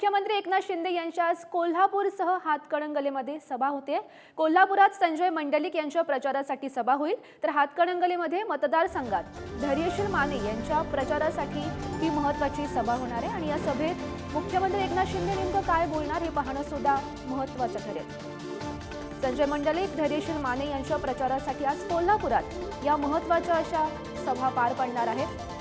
मुख्यमंत्री एकनाथ शिंदे यांच्या आज कोल्हापूरसह हातकणंगलेमध्ये सभा होते. कोल्हापुरात संजय मंडलिक यांच्या प्रचारासाठी सभा होईल. तर हातकणंगलेमध्ये मतदारसंघात धैर्यशील माने यांच्या प्रचारासाठी ही महत्वाची सभा होणार आहे. आणि या सभेत मुख्यमंत्री एकनाथ शिंदे नेमकं काय बोलणार हे पाहणं सुद्धा महत्वाचं ठरेल. संजय मंडलिक धैर्यशील माने यांच्या प्रचारासाठी आज कोल्हापुरात या महत्त्वाच्या अशा सभा पार पडणार आहेत.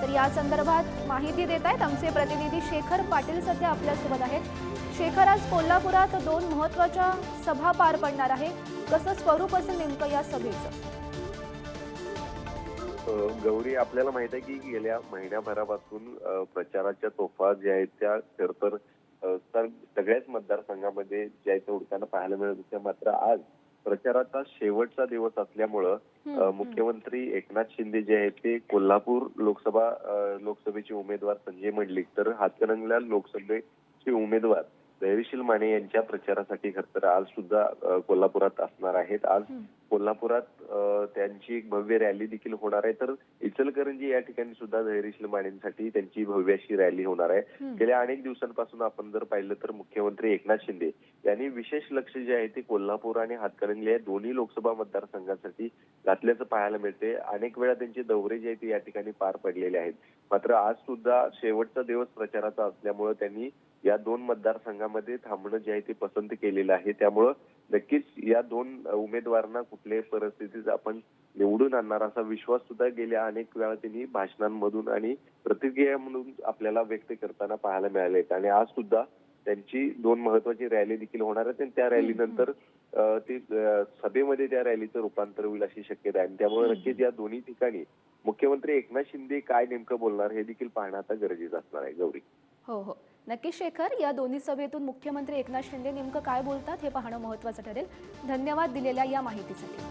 तर या संदर्भात माहिती देत आहेत आमचे प्रतिनिधी शेखर पाटील सध्या आपल्यासोबत आहेत. शेखर आज कोल्हापुरात दोन महत्त्वाच्या सभा पार पडणार आहे. कसं स्वरूप असेल नेमकं या सभेचं? गौरी आपल्याला माहीत आहे की गेल्या महिन्याभरापासून प्रचाराच्या तोफा ज्या आहेत त्या खर तर सगळ्याच मतदारसंघामध्ये ज्या आहेत त्या उडताना पाहायला मिळत होत्या. मात्र आज प्रचाराचा शेवटचा दिवस असल्यामुळं. मुख्यमंत्री एकनाथ शिंदे जे आहेत ते कोल्हापूर लोकसभा लोकसभेचे उमेदवार संजय मंडलिक तर हातकणंगल्या लोकसभेचे उमेदवार धैर्यशील माने यांच्या प्रचारासाठी खर तर आज सुद्धा कोल्हापुरात असणार आहेत. आज. कोल्हापुरात त्यांची एक भव्य रॅली देखील होणार आहे. तर इचलकरंजी या ठिकाणी सुद्धा धैर्यशील मानेंसाठी त्यांची भव्य अशी रॅली होणार आहे. गेल्या अनेक दिवसांपासून आपण जर पाहिलं तर मुख्यमंत्री एकनाथ शिंदे यांनी विशेष लक्ष जे आहे ते कोल्हापूर आणि हातकणंगले या दोन्ही लोकसभा मतदारसंघासाठी घातल्याचं पाहायला मिळते अनेक वेळा त्यांचे दौरे जे आहेत ते या ठिकाणी पार पडलेले आहेत. मात्र आज सुद्धा शेवटचा दिवस प्रचाराचा असल्यामुळे त्यांनी या दोन मतदारसंघामध्ये थांबणं जे आहे ते पसंत केलेलं आहे. त्यामुळं नक्कीच या दोन उमेदवारांना कुठल्याही परिस्थितीत आपण निवडून आणणार असा विश्वास सुद्धा गेल्या अनेक वेळा त्यांनी भाषणांमधून आणि प्रतिक्रिया म्हणून आपल्याला व्यक्त करताना पाहायला मिळाले आणि आज सुद्धा त्यांची दोन महत्वाची रॅली देखील होणार आहेत आणि त्या रॅलीनंतर ते सभेमध्ये त्या रॅलीचं रूपांतर होईल अशी शक्यता आहे. आणि त्यामुळे नक्कीच या दोन्ही ठिकाणी मुख्यमंत्री एकनाथ शिंदे काय नेमकं बोलणार हे देखील पाहणं आता गरजेचं असणार आहे. गौरी. हो हो. नक्की शेखर या दोन्ही सभेतून मुख्यमंत्री एकनाथ शिंदे नेमकं काय बोलतात हे पाहणं महत्वाचं ठरेल. धन्यवाद दिलेल्या या माहितीसाठी.